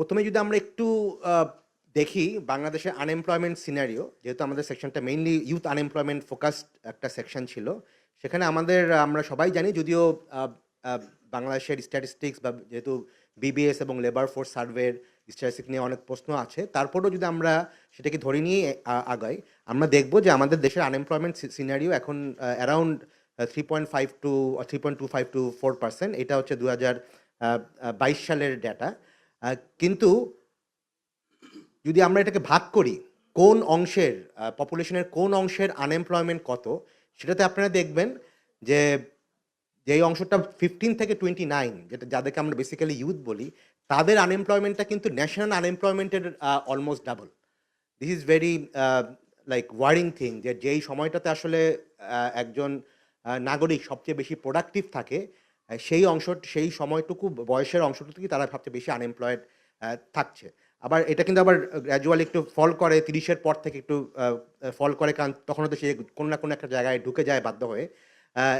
প্রথমে যদি আমরা একটু দেখি বাংলাদেশের আনএমপ্লয়মেন্ট সিনারিও যেহেতু আমাদের সেকশনটা মেইনলি ইউথ আনএমপ্লয়মেন্ট ফোকাসড একটা সেকশন ছিল, সেখানে আমাদের, আমরা সবাই জানি, যদিও বাংলাদেশের স্ট্যাটিস্টিক্স বা যেহেতু বিবিএস এবং লেবার ফোর্স সার্ভের স্ট্যাটিস্টিক নিয়ে অনেক প্রশ্ন আছে, তারপরেও যদি আমরা সেটাকে ধরে নিয়ে আগাই, আমরা দেখব যে আমাদের দেশের আনএমপ্লয়মেন্ট সিনারিও এখন around three point five to three point two five to four percent এটা হচ্ছে দু হাজার বাইশ সালের ডেটা কিন্তু যদি আমরা এটাকে ভাগ করি, কোন অংশের পপুলেশনের কোন অংশের আনএমপ্লয়মেন্ট কত, সেটাতে আপনারা দেখবেন যে যেই অংশটা ফিফটিন থেকে টোয়েন্টি নাইন যেটা যাদেরকে আমরা বেসিক্যালি ইউথ বলি, তাদের আনএমপ্লয়মেন্টটা কিন্তু national আনএমপ্লয়মেন্টের almost double this is very like worrying thing যে যেই সময়টাতে আসলে একজন নাগরিক সবচেয়ে বেশি প্রোডাক্টিভ থাকে সেই অংশ, সেই সময়টুকু, বয়সের অংশটুকুই তারা সবচেয়ে বেশি আনএমপ্লয়েড থাকছে। আবার এটা কিন্তু আবার গ্র্যাজুয়ালি একটু ফল করে, তিরিশের পর থেকে একটু ফল করে, কারণ তখন তো সে কোনো না কোনো একটা জায়গায় ঢুকে যায় বাধ্য হয়ে।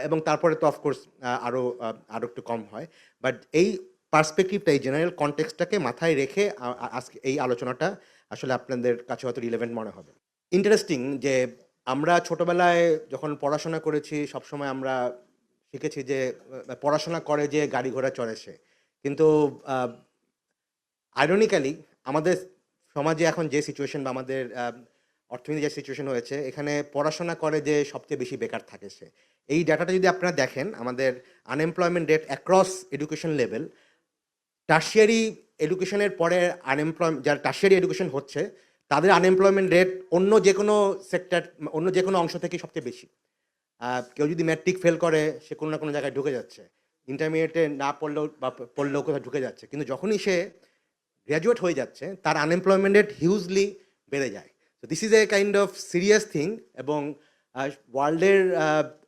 এবং তারপরে তো অফকোর্স আরও আরও একটু কম হয়। বাট এই পার্সপেক্টিভটা এই জেনারেল কনটেক্সটটাকে মাথায় রেখে আজকে এই আলোচনাটা আসলে আপনাদের কাছে হয়তো রিলেভেন্ট মনে হবে। ইন্টারেস্টিং যে আমরা ছোটবেলায় যখন পড়াশোনা করেছি, সবসময় আমরা শিখেছি যে পড়াশোনা করে যে গাড়ি ঘোড়া চড়ে সে। কিন্তু আইরনিক্যালি আমাদের সমাজে এখন যে সিচুয়েশন বা আমাদের অর্থনীতি যে সিচুয়েশন হয়েছে, এখানে পড়াশোনা করে যে সবচেয়ে বেশি বেকার থাকে সে। এই ডাটাটা যদি আপনারা দেখেন, আমাদের unemployment rate across education level tertiary এডুকেশনের পরে আনএমপ্লয় যারা টার্সিয়ারি এডুকেশন হচ্ছে, তাদের আনএমপ্লয়মেন্ট রেট অন্য যে কোনো সেক্টর অন্য যে কোনো অংশ থেকে সবচেয়ে বেশি। কেউ যদি ম্যাট্রিক ফেল করে, সে কোনো না কোনো জায়গায় ঢুকে যাচ্ছে। ইন্টারমিডিয়েটে না পড়লেও বা পড়লেও কোথাও ঢুকে যাচ্ছে। কিন্তু যখনই সে গ্র্যাজুয়েট হয়ে যাচ্ছে, তার আনএমপ্লয়মেন্ট রেট হিউজলি বেড়ে যায়। তো this is a kind of serious thing এবং ওয়ার্ল্ডের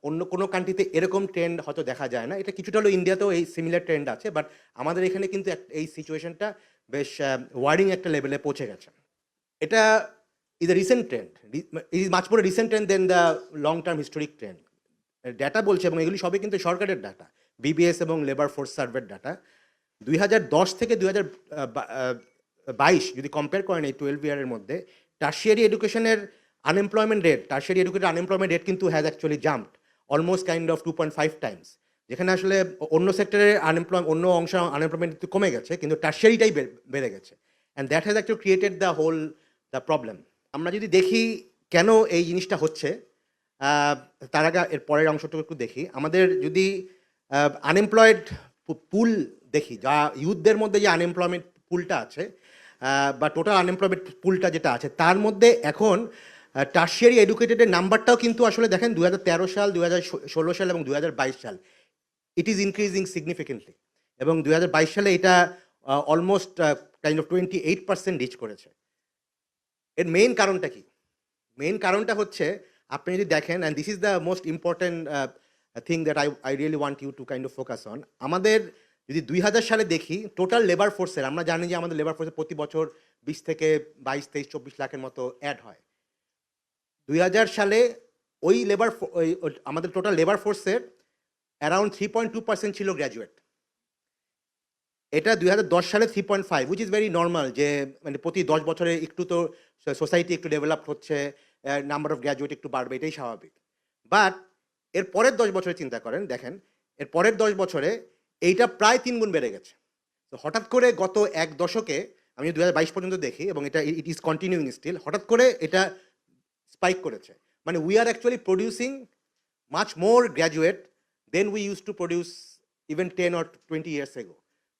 অন্য কোনো কান্ট্রিতে এরকম ট্রেন্ড হয়তো দেখা যায় না। এটা কিছুটা হলো ইন্ডিয়াতেও এই সিমিলার ট্রেন্ড আছে বাট আমাদের এখানে কিন্তু এই সিচুয়েশনটা বেশ ওয়ার্ডিং একটা লেভেলে পৌঁছে গেছে। এটা is a recent trend is much more recent trend than the long term historic trend data বলছে এবং এগুলি সবই কিন্তু সরকারের ডাটা বিবিএস এবং লেবার ফোর্স সার্ভের ডাটা দুই হাজার দশ থেকে দুই হাজার বাইশ যদি কম্পেয়ার করেন এই টুয়েলভ ইয়ারের মধ্যে টার্সিয়ারি এডুকেশনের unemployment rate tertiary educated unemployment rate কিন্তু has actually jumped almost kind of two point five times যেখানে আসলে অন্য সেক্টরে আনএমপ্লয় অন্য অংশ আনএমপ্লয়মেন্ট কমে গেছে, কিন্তু টার্সিয়ারিটাই বেড়ে গেছে। And that has actually created the whole the problem আমরা যদি দেখি কেন এই জিনিসটা হচ্ছে তার আগে এর পরের অংশটুকু একটু দেখি। আমাদের যদি আনএমপ্লয়েড পুল দেখি, যা ইউথদের মধ্যে যে আনএমপ্লয়মেন্ট পুলটা আছে বা টোটাল আনএমপ্লয়মেন্ট পুলটা যেটা আছে, তার মধ্যে এখন টার্সিয়ারি এডুকেটেডের নাম্বারটাও কিন্তু আসলে দেখেন দু হাজার তেরো সাল দু সাল এবং দু হাজার বাইশ সাল। ইট ইজ ইনক্রিজিং সিগনিফিকেন্টলি এবং দু হাজার বাইশ সালে এটা almost kind of twenty eight percent reach করেছে। এর মেইন কারণটা কি? মেইন কারণটা হচ্ছে, আপনি যদি দেখেন and this is the most important thing that I I really want you to kind of focus on আমাদের যদি দুই হাজার সালে দেখি টোটাল লেবার ফোর্সের আমরা জানি যে আমাদের লেবার ফোর্সে প্রতি বছর বিশ থেকে বাইশ, তেইশ, চব্বিশ লাখের মতো অ্যাড হয়। দুই হাজার সালে ওই লেবার আমাদের টোটাল লেবার ফোর্সের around three point two percent ছিল গ্র্যাজুয়েট এটা দুই হাজার দশ সালে three point five which is very normal যে মানে প্রতি দশ বছরে একটু তো সোসাইটি একটু ডেভেলপ হচ্ছে নাম্বার অফ গ্র্যাজুয়েট একটু বাড়বে, এটাই স্বাভাবিক। বাট এর পরের দশ বছরে চিন্তা করেন, দেখেন, এর পরের দশ বছরে এইটা প্রায় তিন গুণ বেড়ে গেছে। তো হঠাৎ করে গত এক দশকে, আমি দু হাজার বাইশ পর্যন্ত দেখি, এবং এটা ইট ইজ কন্টিনিউইং স্টিল হঠাৎ করে এটা স্পাইক করেছে। মানে we are actually producing much more graduate than we use to produce even ten or twenty years ago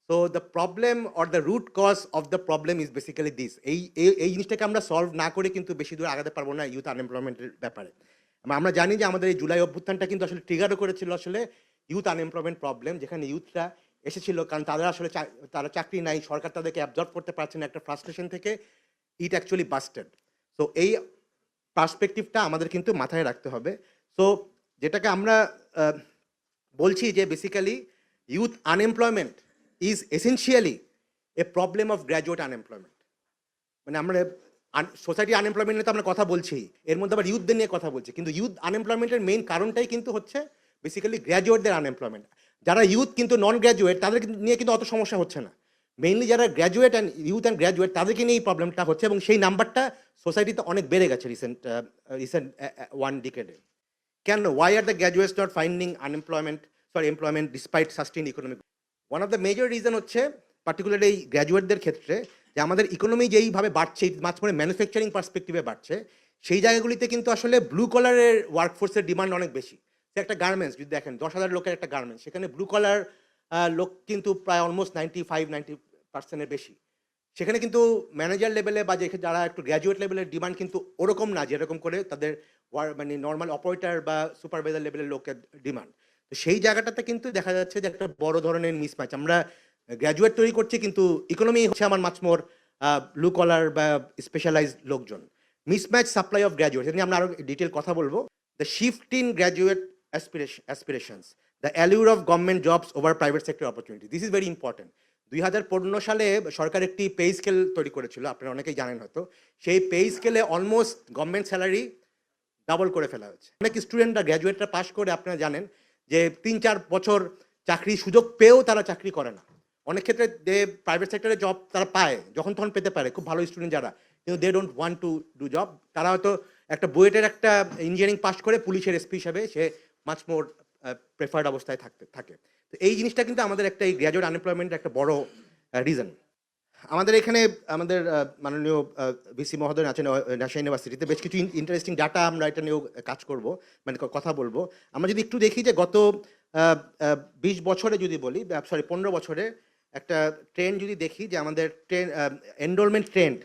so the problem or the root cause of the problem is basically this এই, এই- জিনিসটাকে আমরা solve না করে কিন্তু বেশি দূর আগাতে পারব না ইউথ আনএমপ্লয়মেন্টের ব্যাপারে। আমরা- জানি যে আমাদের এই জুলাই অভ্যুত্থানটা কিন্তু আসলে ট্রিগারও করেছিল আসলে ইউথ আনএমপ্লয়মেন্ট প্রবলেম যেখানে ইউথরা এসেছিল কারণ তাদের আসলে তারা চাকরি নাই, সরকার তাদেরকে অ্যাবজর্ব করতে পারছে না, একটা ফ্রাস্ট্রেশন থেকে ইট অ্যাকচুয়ালি বাস্টেড সো এই পার্সপেক্টিভটা আমাদের কিন্তু মাথায় রাখতে হবে। সো যেটাকে আমরা বলছি যে basically youth unemployment is essentially a problem of graduate unemployment মানে আমরা সোসাইটি আনএমপ্লয়মেন্ট নিয়ে তো আমরা কথা বলছি, এর মধ্যে আবার ইউথদের নিয়ে কথা বলছি, কিন্তু ইউথ আনএমপ্লয়মেন্টের মেইন কারণটাই কিন্তু হচ্ছে বেসিক্যালি গ্র্যাজুয়েটদের আনএমপ্লয়মেন্ট যারা ইউথ কিন্তু নন গ্র্যাজুয়েট তাদের নিয়ে কিন্তু অত সমস্যা হচ্ছে না। মেইনলি যারা graduate and youth and graduate তাদেরকে নিয়ে এই প্রবলেমটা হচ্ছে এবং সেই নাম্বারটা সোসাইটিতে অনেক বেড়ে গেছে রিসেন্ট রিসেন্ট ওয়ান ডিকেডে কেন? Why are the graduates not finding unemployment sorry employment despite sustain economic one of the major reason হচ্ছে পার্টিকুলারলি এই গ্র্যাজুয়েটদের ক্ষেত্রে যে আমাদের ইকোনমি যেইভাবে বাড়ছে মাছ মানে ম্যানুফ্যাকচারিং পার্সপেক্টিভে বাড়ছে, সেই জায়গাগুলিতে কিন্তু আসলে ব্লু কলারের ওয়ার্কফোর্সের ডিমান্ড অনেক বেশি। সে একটা গার্মেন্টস যদি দেখেন, দশ হাজার লোকের একটা গার্মেন্টস সেখানে ব্লু কলার লোক কিন্তু প্রায় অলমোস্ট নাইনটি ফাইভ নাইনটি পার্সেন্টের বেশি। সেখানে কিন্তু ম্যানেজার লেভেলে বা যে যারা একটু গ্র্যাজুয়েট লেভেলের ডিমান্ড কিন্তু ওরকম না, যেরকম করে তাদের মানে নর্মাল অপারেটর বা সুপারভাইজার লেভেলের লোকের ডিমান্ড তো সেই জায়গাটাতে কিন্তু দেখা যাচ্ছে যে একটা বড় ধরনের মিসম্যাচ আমরা গ্র্যাজুয়েট তৈরি করছি কিন্তু ইকোনমি হচ্ছে আমার মাছ মোর ব্লু কলার বা স্পেশালাইজড লোকজন। মিসম্যাচ সাপ্লাই অফ গ্র্যাজুয়েট এটা নিয়ে আমরা আরও ডিটেল কথা বলব। The shift in graduate aspirations the allure of government jobs over private sector opportunity this is very important দুই হাজার পনেরো সালে সরকার একটি পে স্কেল তৈরি করেছিল, আপনারা অনেকেই জানেন হয়তো। সেই পে স্কেলে অলমোস্ট গভর্নমেন্ট স্যালারি ডাবল করে ফেলা হয়েছে। অনেক স্টুডেন্টরা গ্র্যাজুয়েটরা পাশ করে, আপনারা জানেন। যে তিন, চার বছর চাকরি সুযোগ পেয়েও তারা চাকরি করে না। অনেক ক্ষেত্রে দে প্রাইভেট সেক্টরে জব তারা পায়, যখন তখন পেতে পারে, খুব ভালো স্টুডেন্ট যারা, কিন্তু they don't want to do job তারা হয়তো একটা বুয়েটের একটা ইঞ্জিনিয়ারিং পাস করে পুলিশের এসপি হিসাবে সে মাছ মোর প্রেফার্ড অবস্থায় থাকতে, থাকে। তো এই জিনিসটা কিন্তু আমাদের একটা এই গ্র্যাজুয়েট আনএমপ্লয়মেন্টের একটা বড় রিজন আমাদের এখানে, আমাদের মাননীয় ভিসি মহোদয় আছেন ন্যাশনাল ইউনিভার্সিটিতে বেশ কিছু ইন্টারেস্টিং ডাটা আমরা এটা নিয়েও কাজ করব মানে কথা বলব। আমরা যদি একটু দেখি যে গত বিশ বছরে যদি বলি সরি পনেরো বছরে একটা ট্রেন্ড যদি দেখি যে আমাদের train enrolment trend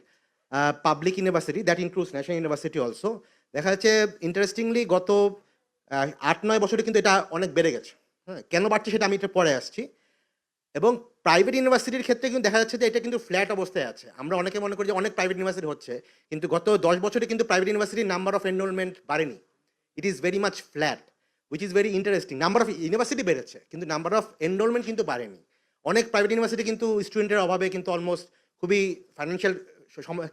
public university that includes national university also দেখা যাচ্ছে ইন্টারেস্টিংলি গত আট, নয় বছরে কিন্তু এটা অনেক বেড়ে গেছে। হ্যাঁ কেন বাড়ছে সেটা আমি এটা পরে আসছি। এবং প্রাইভেট ইউনিভার্সিটির ক্ষেত্রে কিন্তু দেখা যাচ্ছে যে এটা কিন্তু ফ্ল্যাট অবস্থায় আছে। আমরা অনেকে মনে করি যে অনেক প্রাইভেট ইউনিভার্সিটি হচ্ছে, কিন্তু গত দশ বছরে কিন্তু প্রাইভেট ইউনিভার্সিটির নাম্বার অফ এনরোলমেন্ট বাড়েনি। It is very much flat which is very interesting number of university বেড়েছে, কিন্তু নাম্বার অফ এনরোলমেন্ট কিন্তু বাড়েনি। অনেক প্রাইভেট ইউনিভার্সিটি কিন্তু স্টুডেন্টের অভাবে কিন্তু অলমোস্ট খুবই ফাইন্যান্সিয়াল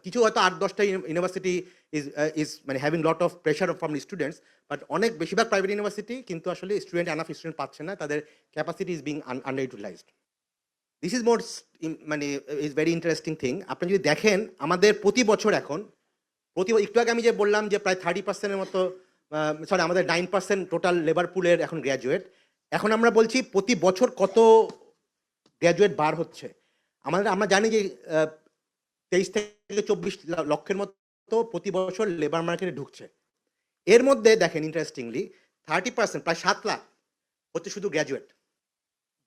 কিছু হয়তো আট দশটা ইউনিভার্সিটি ইজ ইজ মানে having lot of pressure from students but অনেক বেশিরভাগ প্রাইভেট ইউনিভার্সিটি কিন্তু আসলে স্টুডেন্ট আনাফ স্টুডেন্ট পাচ্ছে না, তাদের capacity is being under utilised this is more মানে ইজ ভেরি ইন্টারেস্টিং থিং আপনি যদি দেখেন, আমাদের প্রতি বছর এখন, প্রতি একটু আগে আমি যে বললাম যে প্রায় থার্টি পার্সেন্টের মতো সরি আমাদের নাইন পার্সেন্ট টোটাল লেবার পুলের এখন গ্র্যাজুয়েট এখন আমরা বলছি প্রতি বছর কত গ্র্যাজুয়েট বার হচ্ছে? আমাদের, আমরা জানি যে তেইশ থেকে চব্বিশ লক্ষের মতো প্রতি বছর লেবার মার্কেটে ঢুকছে। এর মধ্যে দেখেন ইন্টারেস্টিংলি থার্টি পার্সেন্ট প্রায় সাত লাখ হচ্ছে শুধু গ্র্যাজুয়েট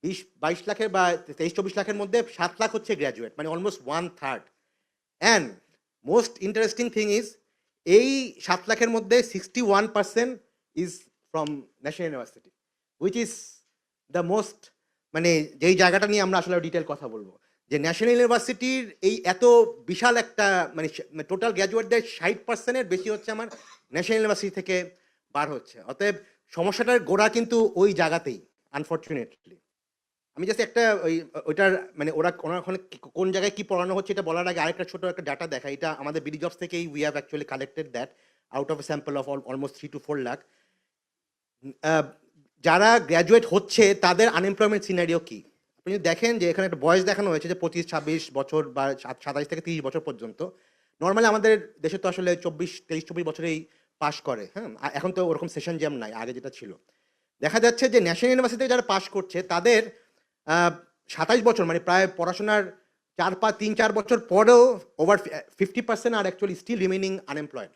বিশ, বাইশ লাখের বা তেইশ, চব্বিশ লাখের মধ্যে সাত লাখ হচ্ছে গ্র্যাজুয়েট মানে almost one third and most interesting thing is এই সাত লাখের মধ্যে sixty one percent is from national university which is the most মানে যেই জায়গাটা নিয়ে আমরা আসলে ডিটেল কথা বলব, যে ন্যাশনাল ইউনিভার্সিটির এই এত বিশাল একটা মানে টোটাল গ্র্যাজুয়েটদের ষাট পার্সেন্টের বেশি হচ্ছে আমার ন্যাশনাল ইউনিভার্সিটি থেকে বার হচ্ছে, অতএব সমস্যাটার গোড়া কিন্তু ওই জায়গাতেই আনফর্চুনেটলি আমি জাস্ট একটা ওই, ওইটার মানে ওরা ওনার ওখানে কোন জায়গায় কি পড়ানো হচ্ছে এটা বলার আগে আরেকটা ছোট একটা ডাটা দেখা এটা আমাদের বিডি জবস থেকেই we have actually collected that out of sample of almost three to four lakh যারা গ্র্যাজুয়েট হচ্ছে তাদের আনএমপ্লয়মেন্ট সিনারিও কি? আপনি যদি দেখেন যে এখানে একটা বয়স দেখানো হয়েছে যে পঁচিশ, ছাব্বিশ বছর বা সাত- সাতাইশ থেকে তিরিশ বছর পর্যন্ত নর্মালি আমাদের দেশে তো আসলে চব্বিশ, তেইশ, চব্বিশ বছরেই পাশ করে হ্যাঁ? এখন তো ওরকম সেশন জ্যাম নাই, আগে যেটা ছিল। দেখা যাচ্ছে যে ন্যাশনাল ইউনিভার্সিটিতে যারা পাশ করছে তাদের সাতাইশ বছর মানে প্রায় পড়াশোনার চার পাঁচ তিন, চার বছর পরেও over fifty percent are actually still remaining unemployed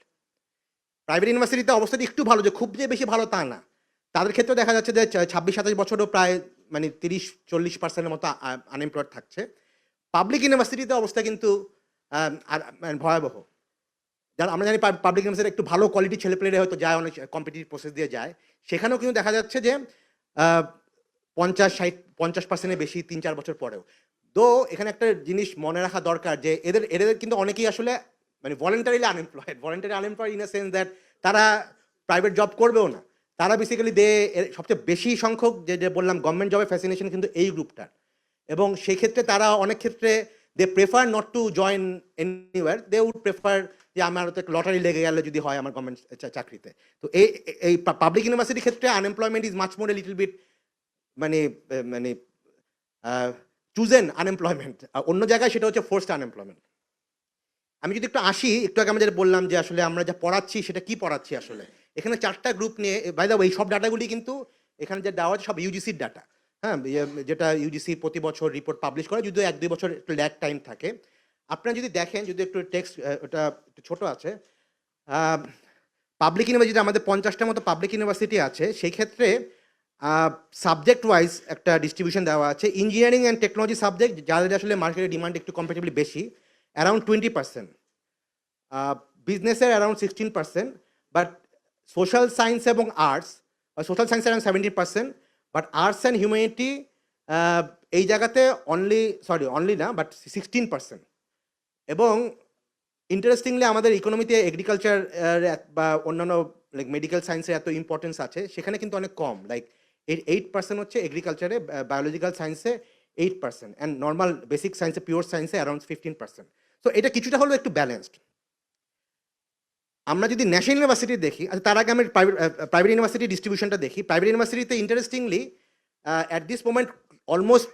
private ইউনিভার্সিটিতে অবস্থাটি একটু ভালো, যে খুব যে বেশি ভালো তা না। তাদের ক্ষেত্রে দেখা যাচ্ছে যে ছাব্বিশ সাতাশ বছরও প্রায় মানে তিরিশ, চল্লিশ পার্সেন্টের মতো আনএমপ্লয়েড থাকছে। পাবলিক ইউনিভার্সিটিতে অবস্থা কিন্তু মানে ভয়াবহ। যারা, আমরা জানি পাবলিক ইউনিভার্সিটি একটু ভালো কোয়ালিটি ছেলেপেলেরা হয়তো যায়, অনেক কম্পিটিটিভ প্রসেস দিয়ে যায়। সেখানেও কিন্তু দেখা যাচ্ছে যে পঞ্চাশ, ষাট, পঞ্চাশ পার্সেন্টের বেশি তিন, চার বছর পরেও। তো এখানে একটা জিনিস মনে রাখা দরকার যে, এদের এদের কিন্তু অনেকেই আসলে মানে voluntarily unemployed voluntary unemployed in a sense that তারা প্রাইভেট জব করবেও না। তারা বেসিক্যালি দে সবচেয়ে বেশি সংখ্যক যে যে বললাম গভর্নমেন্ট জবের ফ্যাসিনেশন কিন্তু এই গ্রুপটার এবং সেই ক্ষেত্রে তারা অনেক ক্ষেত্রে they prefer not to join anywhere they would prefer যে, আমার তো লটারি লেগে গেলে যদি হয় আমার গভর্নমেন্ট চাকরিতে। তো এই এই পাবলিক ইউনিভার্সিটির ক্ষেত্রে unemployment is much more little bit মানে মানে চুজেন আনএমপ্লয়মেন্ট অন্য জায়গায় সেটা হচ্ছে ফোর্সড আনএমপ্লয়মেন্ট আমি যদি একটু আসি, একটু আগে আমরা বললাম যে আসলে আমরা যা পড়াচ্ছি, সেটা কি পড়াচ্ছি আসলে? এখানে চারটা গ্রুপ নিয়ে বাই দা এই সব ডাটাগুলি কিন্তু এখানে যে দেওয়া আছে সব ইউজিসির ডাটা হ্যাঁ? যেটা ইউজিসি প্রতি বছর রিপোর্ট পাবলিশ করে, যদিও এক দুই বছর একটু ল্যাক টাইম থাকে। আপনারা যদি দেখেন, যদি একটু টেক্সট ওটা একটু ছোটো আছে পাবলিক ইউনিভার্সিটি আমাদের পঞ্চাশটার মতো পাবলিক ইউনিভার্সিটি আছে, সেই ক্ষেত্রে সাবজেক্ট ওয়াইজ একটা ডিস্ট্রিবিউশন দেওয়া আছে। ইঞ্জিনিয়ারিং অ্যান্ড টেকনোলজি সাবজেক্ট যাদের আসলে মার্কেটের ডিমান্ড একটু কম্পারেটিভলি বেশি অ্যারাউন্ড টোয়েন্টি পার্সেন্ট বিজনেসের around sixteen percent but social science এবং arts social science around seventy percent but arts and humanity এই জায়গাতে অনলি সরি অনলি না বাট সিক্সটিন পার্সেন্ট এবং ইন্টারেস্টিংলি আমাদের ইকোনমিতে এগ্রিকালচার বা অন্যান্য লাইক মেডিকেল সায়েন্সের এত ইম্পর্টেন্স আছে, সেখানে কিন্তু অনেক কম। লাইক এর এইট পার্সেন্ট হচ্ছে এগ্রিকালচারে বায়োলজিক্যাল সায়েন্সে eight percent and normal basic সায়েন্সে পিওর সায়েন্সে অ্যারাউন্ড ফিফটিন পার্সেন্ট সো এটা কিছুটা হলেও একটু ব্যালেন্সড আমরা যদি ন্যাশনাল ইউনিভার্সিটি দেখি আচ্ছা তার আগে আমি প্রাইভেট প্রাইভেট ইউনিভার্সিটি ডিস্ট্রিবিউশনটা দেখি। প্রাইভেট ইউনিভার্সিটিতে interestingly at this moment almost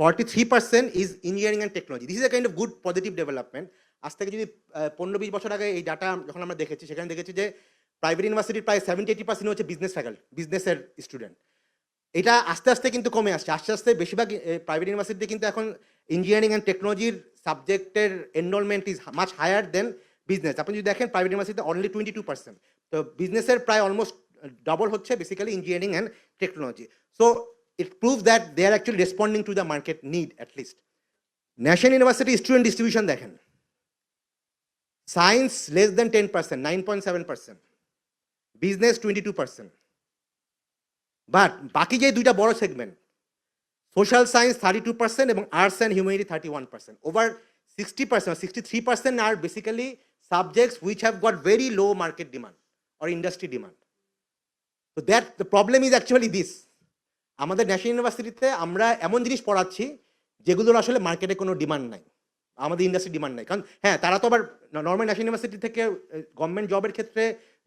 forty three percent is engineering and technology this is a kind of good positive development আজ থেকে যদি পনেরো বিশ বছর আগে এই ডাটা যখন আমরা দেখেছি, সেখানে দেখেছি যে প্রাইভেট ইউনিভার্সিটির প্রায় সেভেন্টি এইটি পার্সেন্ট হচ্ছে বিজনেস ফ্যাকাল্টি বিজনেসের স্টুডেন্ট এটা আস্তে আস্তে কিন্তু কমে আসছে। আস্তে আস্তে বেশিরভাগ প্রাইভেট ইউনিভার্সিটিতে কিন্তু এখন ইঞ্জিনিয়ারিং অ্যান্ড টেকনোলজির সাবজেক্টের enrolment is much higher than business আপনি যদি দেখেন প্রাইভেট ইউনিভার্সিটিতে অনলি টোয়েন্টি টু পার্সেন্ট তো বিজনেসের প্রায় অলমোস্ট ডবল হচ্ছে basically engineering and technology so it prove that they are actually responding to the market need at least national university student distribution দেখেন। Science less than ten percent nine point seven percent business twenty two percent but বাকি যে দুইটা বড় segment social science thirty two percent এবং arts and humanity thirty one percent over sixty percent sixty three percent are basically subjects which have got very low market demand or industry demand তো that the problem is actually this আমাদের national ইউনিভার্সিটিতে আমরা এমন জিনিস পড়াচ্ছি যেগুলোর আসলে মার্কেটে কোনো ডিমান্ড নাই। আমাদের ইন্ডাস্ট্রি ডিমান্ড নাই। কারণ হ্যাঁ তারা তো আবার নর্মাল ন্যাশনাল ইউনিভার্সিটি থেকে গভর্নমেন্ট জবের ক্ষেত্রে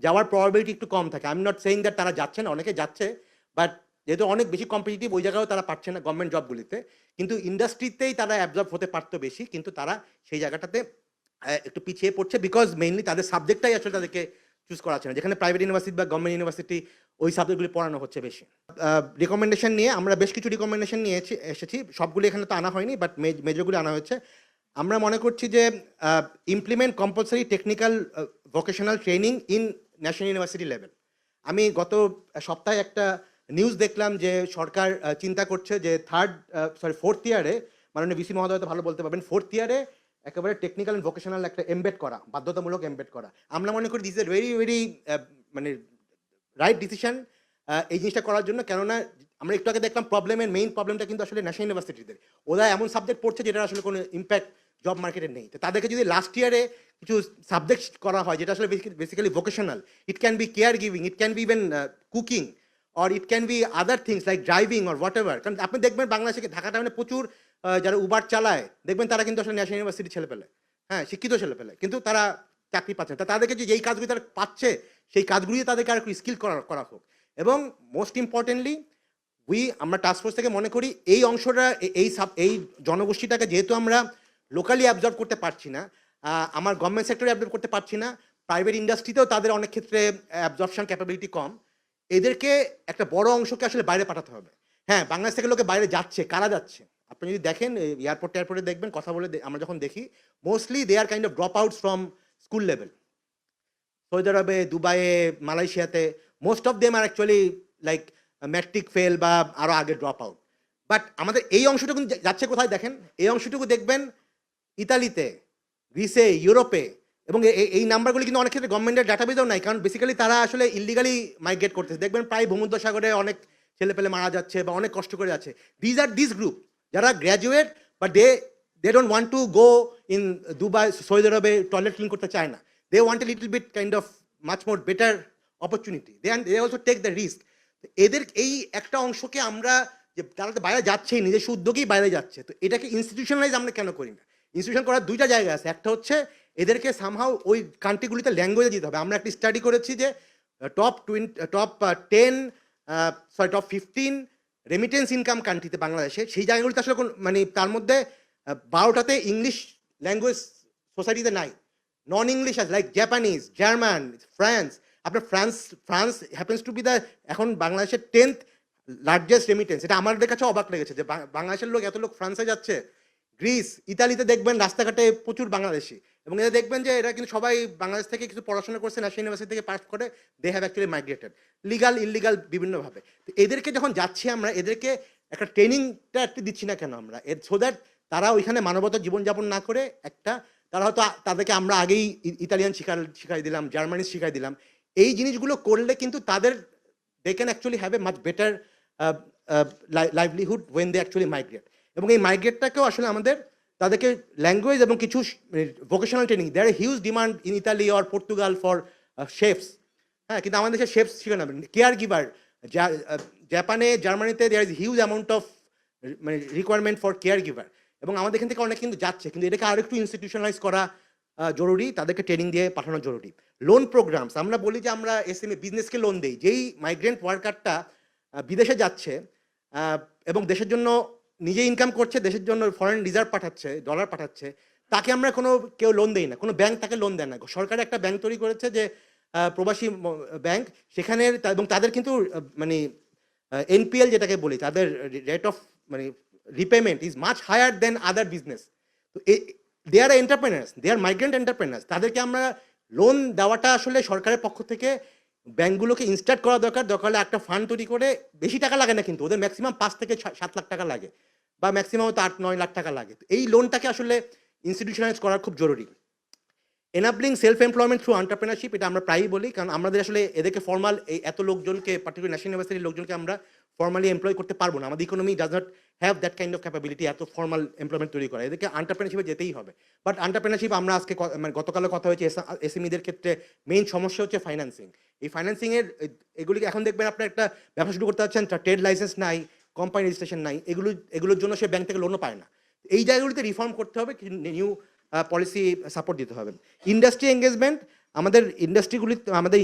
যাওয়ার প্রবাবিলিটি একটু কম থাকে। I am not saying that তারা যাচ্ছে না, অনেকে যাচ্ছে বাট যেহেতু অনেক বেশি কম্পিটিটিভ ওই জায়গায়ও তারা পাচ্ছে না গভর্নমেন্ট জবগুলিতে কিন্তু ইন্ডাস্ট্রিতেই তারা অ্যাবজর্ব হতে পারতো বেশি, কিন্তু তারা সেই জায়গাটাতে একটু পিছিয়ে পড়ছে বিকজ মেইনলি তাদের সাবজেক্টটাই আসলে তাদেরকে চুজ করা হচ্ছে না। যেখানে প্রাইভেট ইউনিভার্সিটি বা গভর্নমেন্ট ইউনিভার্সিটি ওই সাবজেক্টগুলি পড়ানো হচ্ছে বেশি। রিকমেন্ডেশন নিয়ে আমরা বেশ কিছু রিকমেন্ডেশন নিয়েছি, এসেছি। সবগুলি এখানে তো আনা হয়নি বাট মেজরগুলি আনা হয়েছে। আমরা মনে করছি যে implement compulsory technical vocational training in national university level আমি গত সপ্তাহে একটা নিউজ দেখলাম যে সরকার চিন্তা করছে যে থার্ড সরি ফোর্থ ইয়ারে মাননীয় বিসি মহোদয় তো ভালো বলতে পারবেন ফোর্থ ইয়ারে একেবারে টেকনিক্যাল অ্যান্ড ভোকেশনাল একটা এমবেড করা, বাধ্যতামূলক এমবেড করা। আমরা মনে করি দিস এ ভেরি ভেরি মানে রাইট ডিসিশন এই জিনিসটা করার জন্য। কেননা আমরা একটু আগে দেখলাম প্রবলেমের মেইন প্রবলেমটা কিন্তু আসলে ন্যাশনাল ইউনিভার্সিটিদের ওরা এমন সাবজেক্ট পড়ছে যেটা আসলে কোনো ইম্প্যাক্ট জব মার্কেটে নেই। তো তাদেরকে যদি লাস্ট ইয়ারে কিছু সাবজেক্ট করা হয়, যেটা আসলে basically vocational it can be care giving it can be even cooking or it can be other things like driving or whatever কারণ আপনি দেখবেন বাংলাদেশে ঢাকা টাউনে প্রচুর যারা উবার চালায়, দেখবেন তারা কিন্তু আসলে ন্যাশনাল ইউনিভার্সিটি ছেলে পেলে। হ্যাঁ শিক্ষিত ছেলে পেলে। কিন্তু তারা চাকরি পাচ্ছে না। তাদেরকে যে যেই কাজগুলি তারা পাচ্ছে, সেই কাজগুলি তাদেরকে আর একটু স্কিল করা করা হোক। এবং মোস্ট ইম্পর্টেন্টলি উই আমরা টাস্কফোর্স থেকে মনে করি, এই অংশটা, এই সাব এই জনগোষ্ঠীটাকে যেহেতু আমরা লোকালি অ্যাবজর্ব করতে পারছি না আমার গভর্নমেন্ট সেক্টরে অ্যাবজর্ব করতে পারছি না প্রাইভেট ইন্ডাস্ট্রিতেও তাদের অনেক ক্ষেত্রে অ্যাবজর্পশন ক্যাপাবিলিটি কম। এদেরকে একটা বড় অংশকে আসলে বাইরে পাঠাতে হবে। হ্যাঁ বাংলাদেশ থেকে লোকে বাইরে যাচ্ছে, কারা যাচ্ছে? আপনি যদি দেখেন এয়ারপোর্ট এয়ারপোর্টে দেখবেন, কথা বলে আমরা যখন দেখি mostly they are kind of dropouts from school level Saudi আরবে, দুবাইয়ে, মালয়েশিয়াতে most of them are actually like matric fail বা আরও আগে ড্রপ আউট বাট আমাদের এই অংশটুকু যাচ্ছে কোথায় দেখেন? এই অংশটুকু দেখবেন ইতালিতে, গ্রিসে, ইউরোপে, এবং এই নাম্বারগুলি কিন্তু অনেক ক্ষেত্রে গভর্নমেন্টের ডাটাবেজও নাই, কারণ বেসিক্যালি তারা আসলে ইলিগালি মাইগ্রেট করতেছে। দেখবেন প্রায় ভূমধ্যসাগরে অনেক ছেলে পেলে মারা যাচ্ছে বা অনেক কষ্ট করে যাচ্ছে। দিজ আর দিস গ্রুপ যারা গ্র্যাজুয়েট বা they they don't want to go in Dubai Saudi আরবে টয়লেট ক্লিন করতে চায় না। They want a little bit kind of much more better opportunity they and they also take the risk এদের এই একটা অংশকে আমরা যে তারা তো বাইরে যাচ্ছেই নিজস্ব উদ্যোগেই বাইরে যাচ্ছে। তো এটাকে ইনস্টিটিউশনালাইজ আমরা কেন করি না? ইনস্টিটিউশন করার দুইটা জায়গা আছে। একটা হচ্ছে এদেরকে সামহাও ওই কান্ট্রিগুলিতে ল্যাঙ্গুয়েজে দিতে হবে। আমরা একটা স্টাডি করেছি যে top twenty top ten sorry top fifteen remittance income কান্ট্রিতে বাংলাদেশে। সেই জায়গাগুলিতে আসলে কোন মানে তার মধ্যে বারোটাতে ইংলিশ ল্যাঙ্গুয়েজ সোসাইটিতে নাই। নন ইংলিশ আছে লাইক জাপানিজ জার্মান ফ্রান্স আপনার France France happens to be the এখন বাংলাদেশের টেন্থ লার্জেস্ট রেমিটেন্স এটা আমাদের কাছে অবাক লেগেছে যে বাংলাদেশের লোক, এত লোক ফ্রান্সে যাচ্ছে। গ্রিস, ইতালিতে দেখবেন রাস্তাঘাটে প্রচুর বাংলাদেশি। এবং এরা দেখবেন যে এরা কিন্তু সবাই বাংলাদেশ থেকে কিছু পড়াশোনা করছে ন্যাশনাল ইউনিভার্সিটি থেকে পাস করে they have actually migrated legal illegal বিভিন্নভাবে। তো এদেরকে যখন যাচ্ছি আমরা, এদেরকে একটা ট্রেনিংটা একটু দিচ্ছি না কেন আমরা? এর সো দ্যাট তারা ওইখানে মানবতার জীবনযাপন না করে একটা, তারা হয়তো তাদেরকে আমরা আগেই ইতালিয়ান শিখার শিখাই দিলাম জার্মানিজ শিখাই দিলাম। এই জিনিসগুলো করলে কিন্তু তাদের they can actually have a much better livelihood when they actually migrate এবং এই মাইগ্রেটটাকেও আসলে আমাদের তাদেরকে ল্যাঙ্গুয়েজ এবং কিছু vocational training there huge demand in Italy or Portugal for chefs হ্যাঁ কিন্তু আমাদের দেশে শেফস শেখানো কেয়ার গিভার জাপানে জার্মানিতে there is huge amount of মানে রিকোয়ারমেন্ট ফর কেয়ার গিভার এবং আমাদের এখান থেকে অনেক কিন্তু যাচ্ছে, কিন্তু এটাকে আরও একটু ইনস্টিটিউশনালাইজ করা জরুরি, তাদেরকে ট্রেনিং দিয়ে পাঠানো জরুরি। লোন প্রোগ্রামস আমরা বলি যে আমরা এসএমই বিজনেসকে লোন দিই। যেই মাইগ্রেন্ট ওয়ার্কারটা বিদেশে যাচ্ছে এবং দেশের জন্য নিজে ইনকাম করছে, দেশের জন্য ফরেন রিজার্ভ পাঠাচ্ছে ডলার পাঠাচ্ছে, তাকে আমরা কোনো, কেউ লোন দেই না, কোনো ব্যাংক তাকে লোন দেয় না। সরকার একটা ব্যাংক তৈরি করেছে যে প্রবাসী ব্যাংক সেখানে এবং তাদের কিন্তু মানে এনপিএল যেটাকে বলি, তাদের রেট অফ মানে repayment is much higher then other business তো they are entrepreneurs they are migrant entrepreneurs তাদেরকে আমরা লোন দেওয়াটা আসলে সরকারের পক্ষ থেকে ব্যাংকগুলোকে ইনস্টার্ট করা দরকার দরকার হলে একটা ফান্ড তৈরি করে বেশি টাকা লাগে না কিন্তু, ওদের ম্যাক্সিমাম পাঁচ থেকে সাত লাখ টাকা লাগে বা ম্যাক্সিমাম তো আট, নয় লাখ টাকা লাগে। এই লোনটাকে আসলে ইনস্টিটিউশনালাইজ করা খুব জরুরি। Enabling self employment through entrepreneurship এটা আমরা প্রায়ই বলি, কারণ আমাদের আসলে এদেরকে ফর্মাল এই এত লোকজনকে পার্টিকুলার ন্যাশনাল ইউনিভার্সিটির লোকজনকে আমরা ফর্মালি এমপ্লয় করতে পারব না। আমাদের economy does not have that kind of capability এত ফর্মাল এমপ্লয়মেন্ট তৈরি করা। এদেরকে এন্টারপ্রেনারশিপে যেতেই হবে। বাট এন্টারপ্রেনারশিপ আমরা আজকে মানে গতকালে কথা হয়েছে এসএমইদের ক্ষেত্রে মেইন সমস্যা হচ্ছে ফাইন্যান্সিং এই ফাইন্যান্সিং এর, এ- এগুলি এখন দেখবেন আপনার একটা ব্যবসা শুরু করতে যাচ্ছেন ট্রেড লাইসেন্স নাই কোম্পানি রেজিস্ট্রেশন নাই, এগুলো, এগুলোর জন্য সে ব্যাংক থেকে লোনও পায় না। এই জায়গাগুলিতে রিফর্ম করতে হবে নিউ পলিসি সাপোর্ট দিতে হবে। ইন্ডাস্ট্রি এঙ্গেজমেন্ট আমাদের ইন্ডাস্ট্রিগুলি আমাদের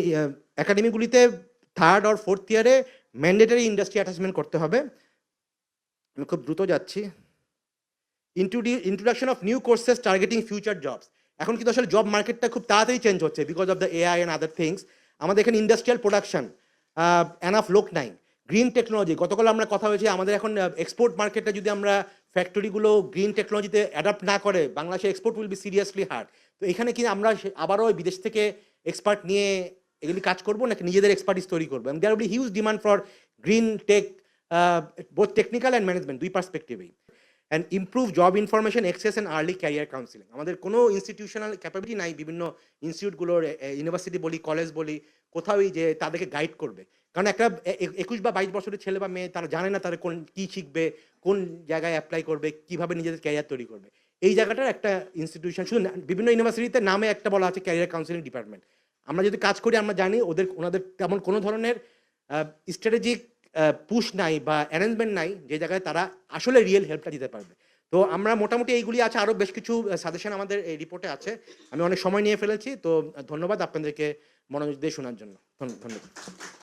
একাডেমিগুলিতে থার্ড আর ফোর্থ ইয়ারে ম্যান্ডেটারি ইন্ডাস্ট্রি অ্যাটাচমেন্ট করতে হবে। আমি খুব দ্রুত যাচ্ছি। Introduction of new courses targeting future jobs এখন কিন্তু আসলে জব মার্কেটটা খুব তাড়াতাড়ি চেঞ্জ হচ্ছে because of the AI and other things আমাদের এখানে ইন্ডাস্ট্রিয়াল প্রোডাকশন অ্যানাফ লোক নাই। গ্রিন টেকনোলজি গতকাল আমরা কথা হয়েছে, আমাদের এখন এক্সপোর্ট মার্কেটে যদি আমরা ফ্যাক্টরিগুলো গ্রিন টেকনোলজিতে অ্যাডাপ্ট না করে বাংলাদেশে export will be seriously hard তো এখানে কি আমরা আবারও বিদেশ থেকে এক্সপার্ট নিয়ে এগুলি কাজ করব, নাকি নিজেদের এক্সপার্টিস তৈরি করব? এবং there will huge demand for green tech both technical and management দুই পার্সপেক্টিভেই and improve job information access and early career counselling আমাদের কোনো ইনস্টিটিউশনাল ক্যাপাবিলিটি নাই, বিভিন্ন ইনস্টিটিউটগুলোর ইউনিভার্সিটি বলি কলেজ বলি কোথাওই যে তাদেরকে গাইড করবে। কারণ একটা একুশ বা বাইশ বছরের ছেলে বা মেয়ে, তারা জানে না তারা কোন কী শিখবে, কোন জায়গায় অ্যাপ্লাই করবে, কীভাবে নিজেদের ক্যারিয়ার তৈরি করবে। এই জায়গাটার একটা ইনস্টিটিউশন শুধু বিভিন্ন ইউনিভার্সিটিতে নামে একটা বলা আছে ক্যারিয়ার কাউন্সিলিং ডিপার্টমেন্ট আমরা যদি কাজ করি, আমরা জানি ওদের, ওনাদের তেমন কোনো ধরনের স্ট্র্যাটেজিক পুশ নাই বা অ্যারেঞ্জমেন্ট নাই, যে জায়গায় তারা আসলে রিয়েল হেল্পটা দিতে পারবে। তো আমরা মোটামুটি এইগুলি আছে আরও বেশ কিছু সাজেশন আমাদের এই রিপোর্টে আছে। আমি অনেক সময় নিয়ে ফেলেছি, তো ধন্যবাদ আপনাদেরকে মনোযোগ দিয়ে শোনার জন্য। ধন্য- ধন্যবাদ।